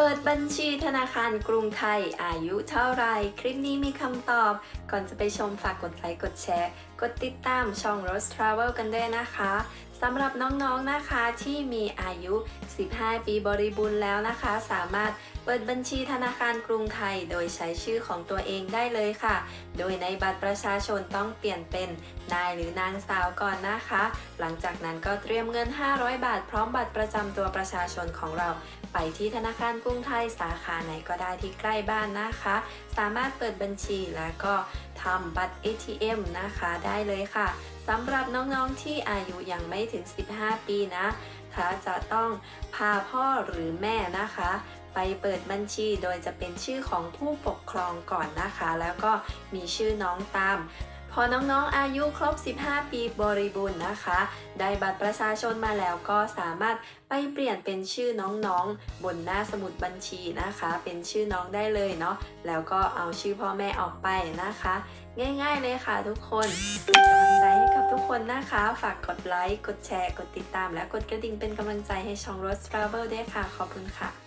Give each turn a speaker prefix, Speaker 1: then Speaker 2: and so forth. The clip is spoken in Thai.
Speaker 1: เปิดบัญชีธนาคารกรุงไทย อายุเท่าไร คลิปนี้มีคำตอบ ก่อนจะไปชมฝากกดไลค์ กดแชร์ กดติดตามช่อง Rose Travel กันด้วยนะคะ สำหรับน้องๆนะคะที่มีอายุ 15 ปีบริบูรณ์แล้วนะคะ สามารถเปิดบัญชีธนาคารกรุงไทย โดยใช้ชื่อของตัวเองได้เลยค่ะ โดยในบัตรประชาชนต้องเปลี่ยนเป็นนายหรือนางสาวก่อนนะคะ หลังจากนั้นก็เตรียมเงิน 500 บาท พร้อมบัตรประจำตัวประชาชนของเรา ไปที่ธนาคารกรุงไทยสาขาไหนก็ได้ที่ใกล้บ้านนะคะ สามารถเปิดบัญชีแล้วก็ทำบัตร ATM นะคะได้เลยค่ะ สำหรับน้องๆที่อายุยังไม่ถึง 15 ปีนะถ้าจะต้องพาพ่อหรือแม่นะคะ ไปเปิดบัญชีโดยจะเป็นชื่อของผู้ปกครองก่อนนะคะ แล้วก็มีชื่อน้องตามพอน้องๆ อายุครบ 15 ปีบริบูรณ์นะคะ ได้บัตรประชาชนมาแล้วก็สามารถไปเปลี่ยนเป็นชื่อน้องๆ บนหน้าสมุดบัญชีนะคะ เป็นชื่อน้องได้เลยเนาะ แล้วก็เอาชื่อพ่อแม่ออกไปนะคะ ง่ายๆเลยค่ะทุกคนเป็นกำลังใจให้กับ คนนะคะ ฝากกดไลค์ กดแชร์ กดติดตาม และกดกระดิ่งเป็นกำลังใจให้ช่อง Rose Travel ด้วยค่ะ ขอบคุณค่ะ